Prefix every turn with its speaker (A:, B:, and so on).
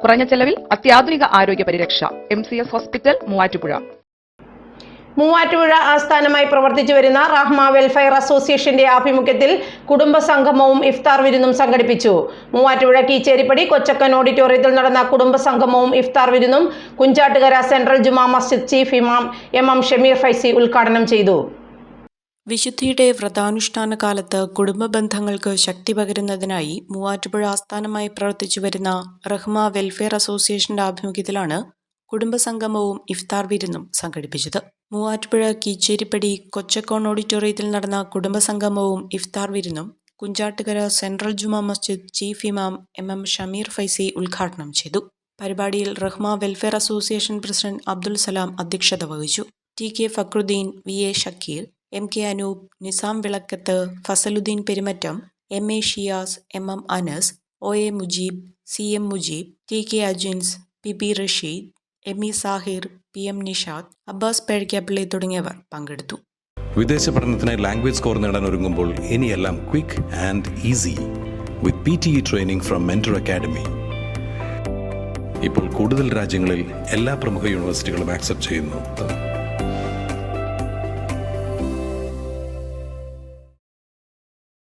A: കുറഞ്ഞ ചെലവിൽ അത്യാധുനിക ആരോഗ്യ പരിരക്ഷ. M C S hospital Muvattupuzha.
B: Muvattupuzha ആസ്ഥാനമായി പ്രവർത്തിച്ചു വരുന്ന റഹ്മ വെൽഫെയർ അസോസിയേഷന്റെ ആഭിമുഖ്യത്തിൽ കുടുംബ സംഗമവും ഇഫ്താർ വിരുന്നും സംഘടിപ്പിച്ചു. മൂവാറ്റുപുഴ കീച്ചേരിപ്പടി കൊച്ചക്കൻ ഓഡിറ്റോറിയത്തിൽ നടന്ന കുടുംബ സംഗമവും ഇഫ്താർ വിരുന്നും കുഞ്ചാട്ടുകര സെൻട്രൽ ജുമാ മസ്ജിദ് ചീഫ് ഇമാം എം എം ഷമീർ ഫൈസി ഉദ്ഘാടനം ചെയ്തു.
C: വിശുദ്ധിയുടെ വ്രതാനുഷ്ഠാന കാലത്ത് കുടുംബ ബന്ധങ്ങൾക്ക് ശക്തി പകരുന്നതിനായി മൂവാറ്റുപുഴ ആസ്ഥാനമായി പ്രവർത്തിച്ചു വരുന്ന റഹ്മ വെൽഫെയർ അസോസിയേഷന്റെ ആഭിമുഖ്യത്തിലാണ് കുടുംബസംഗമവും ഇഫ്താർ വിരുന്നും സംഘടിപ്പിച്ചത്. മൂവാറ്റുപുഴ കീച്ചേരിപ്പടി കൊച്ചക്കോൺ ഓഡിറ്റോറിയത്തിൽ നടന്ന കുടുംബസംഗമവും ഇഫ്താർ വിരുന്നും കുഞ്ചാട്ടുകര സെൻട്രൽ ജുമാ മസ്ജിദ് ചീഫ് ഇമാം എം എം ഷമീർ ഫൈസി ഉദ്ഘാടനം ചെയ്തു. പരിപാടിയിൽ Rahma welfare association president Abdul Salam അധ്യക്ഷത വഹിച്ചു. T K Fakhruddin V A Shakeer M K Anoop Nizam Vilakkath Fasaludheen Perumattom M A Shiyas M M Anas O A Mujeeb C M Mujeeb T K Ajins P P Rasheed M E Sahir P M Nishad Abbas Pezhakkappilly തുടങ്ങിയവർ പങ്കെടുത്തു.
D: വിദേശ പഠനത്തിന് language score നേടാൻ ഒരുങ്ങുമ്പോൾ ഇനിയെല്ലാം quick and easy with P T E training from mentor academy ഇപ്പോൾ കൂടുതൽ രാജ്യങ്ങളിൽ എല്ലാ പ്രമുഖ യൂണിവേഴ്സിറ്റികളും ആക്സെപ്റ്റ് ചെയ്യുന്നു.